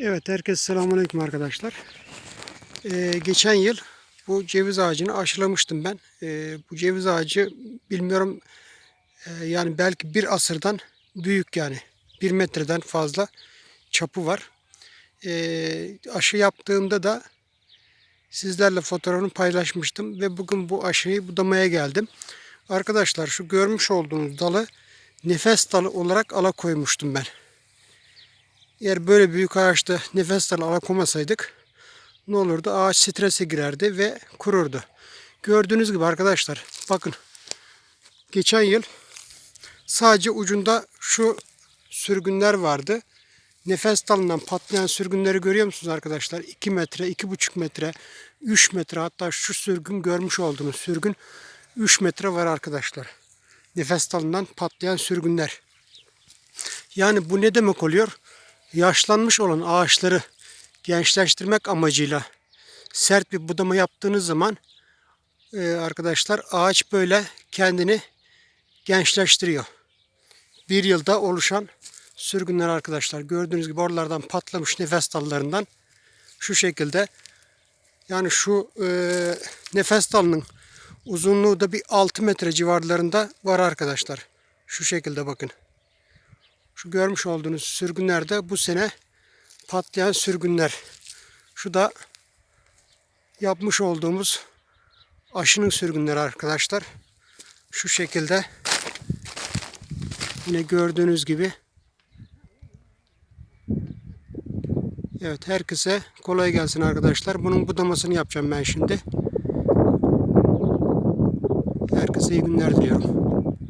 Evet, herkese selamünaleyküm arkadaşlar. Ee, geçen yıl bu ceviz ağacını aşılamıştım ben. Ee, bu ceviz ağacı bilmiyorum e, yani belki bir asırdan büyük yani. Bir metreden fazla çapı var. Ee, aşı yaptığımda da sizlerle fotoğrafını paylaşmıştım ve bugün bu aşıyı budamaya geldim. Arkadaşlar şu görmüş olduğunuz dalı nefes dalı olarak ala koymuştum ben. Eğer böyle büyük ağaçta nefes alakomasaydık ne olurdu? Ağaç strese girerdi ve kururdu. Gördüğünüz gibi arkadaşlar bakın geçen yıl sadece ucunda şu sürgünler vardı. Nefes dalından patlayan sürgünleri görüyor musunuz arkadaşlar? 2 metre, 2,5 metre, 3 metre hatta şu sürgün görmüş olduğunuz sürgün 3 metre var arkadaşlar. Nefes dalından patlayan sürgünler. Yani bu ne demek oluyor? Yaşlanmış olan ağaçları gençleştirmek amacıyla sert bir budama yaptığınız zaman e, arkadaşlar ağaç böyle kendini gençleştiriyor. Bir yılda oluşan sürgünler arkadaşlar. Gördüğünüz gibi oralardan patlamış nefes dallarından şu şekilde yani şu e, nefes dalının uzunluğu da bir 6 metre civarlarında var arkadaşlar. Şu şekilde bakın. Şu görmüş olduğunuz sürgünler de bu sene patlayan sürgünler. Şu da yapmış olduğumuz aşının sürgünleri arkadaşlar. Şu şekilde yine gördüğünüz gibi Evet herkese kolay gelsin arkadaşlar. Bunun budamasını yapacağım ben şimdi. Herkese iyi günler diliyorum.